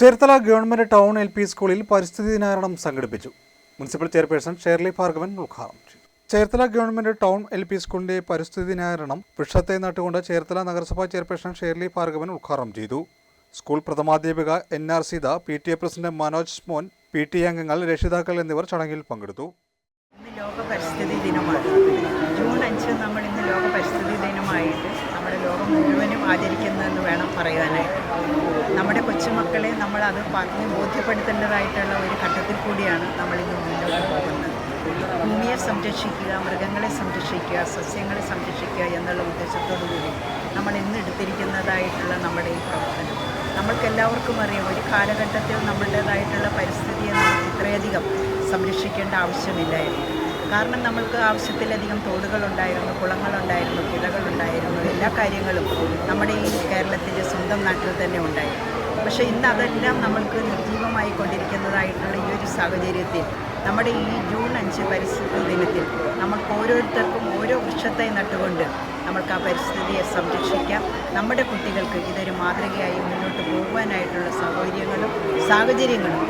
Cherthala government town L P സ്കൂളിൽ പരിസ്ഥിതി ദിനാചരണം സംഘടിപ്പിച്ചു. മുനിസിപ്പൽ ചെയർപേഴ്സൺ ഷേർലി ഭാർഗവൻ ഉദ്ഘാടനം ചെയ്തു. Cherthala government town L P സ്കൂളിന്റെ പരിസ്ഥിതി ദിനാചരണം വൃക്ഷത്തെ നട്ടുകൊണ്ട് ചേർത്തല നഗരസഭാ ചെയർപേഴ്സൺ ഷേർലി ഭാർഗവൻ ഉദ്ഘാടനം ചെയ്തു. School പ്രഥമാധ്യാപിക N R Seetha P T A president Manoj Mon P T അംഗങ്ങൾ രക്ഷിതാക്കൾ എന്നിവർ ചടങ്ങിൽ പങ്കെടുത്തു. ലോക പരിസ്ഥിതി ദിനമാണ്. ജൂൺ അഞ്ച് നമ്മൾ ഇന്ന് ലോക പരിസ്ഥിതി ദിനമായിട്ട് നമ്മുടെ ലോകം മുഴുവനും ആചരിക്കുന്നതെന്ന് വേണം പറയാനായിട്ട് കൊച്ചുമക്കളെ നമ്മൾ അത് പറഞ്ഞ് ബോധ്യപ്പെടുത്തേണ്ടതായിട്ടുള്ള ഒരു ഘട്ടത്തിൽ കൂടിയാണ് നമ്മൾ ഇന്ന് മുന്നോട്ട് പോകുന്നത്. ഭൂമിയെ സംരക്ഷിക്കുക മൃഗങ്ങളെ സംരക്ഷിക്കുക സസ്യങ്ങളെ സംരക്ഷിക്കുക എന്നുള്ള ഉദ്ദേശത്തോടു കൂടി നമ്മൾ ഇന്ന് എടുത്തിരിക്കുന്നതായിട്ടുള്ള നമ്മുടെ ഈ പ്രവർത്തനം. നമ്മൾക്കെല്ലാവർക്കും അറിയാം ഒരു കാലഘട്ടത്തിൽ നമ്മളുടേതായിട്ടുള്ള പരിസ്ഥിതിയെ നമുക്ക് ഇത്രയധികം സംരക്ഷിക്കേണ്ട ആവശ്യമില്ലായിരുന്നു. കാരണം നമ്മൾക്ക് ആവശ്യത്തിലധികം തോടുകളുണ്ടായിരുന്നു കുളങ്ങളുണ്ടായിരുന്നു പുഴകളുണ്ടായിരുന്നു എല്ലാ കാര്യങ്ങളും നമ്മുടെ ഈ കേരളത്തിന്റെ സ്വന്തം നാട്ടിൽ തന്നെ ഉണ്ടായിരുന്നു. പക്ഷേ ഇന്ന് അതെല്ലാം നമ്മൾക്ക് നിർജീവമായി കൊണ്ടിരിക്കുന്നതായിട്ടുള്ള ഈ ഒരു സാഹചര്യത്തിൽ നമ്മുടെ ഈ ജൂൺ അഞ്ച് പരിസ്ഥിതി ദിനത്തിൽ നമ്മൾക്ക് ഓരോരുത്തർക്കും ഓരോ വൃക്ഷത്തെ നട്ടുകൊണ്ട് നമ്മൾക്ക് ആ പരിസ്ഥിതിയെ സംരക്ഷിക്കാം. നമ്മുടെ കുട്ടികൾക്ക് ഇതൊരു മാതൃകയായി മുന്നോട്ട് പോകുവാനായിട്ടുള്ള സൗകര്യങ്ങളും സാഹചര്യങ്ങളും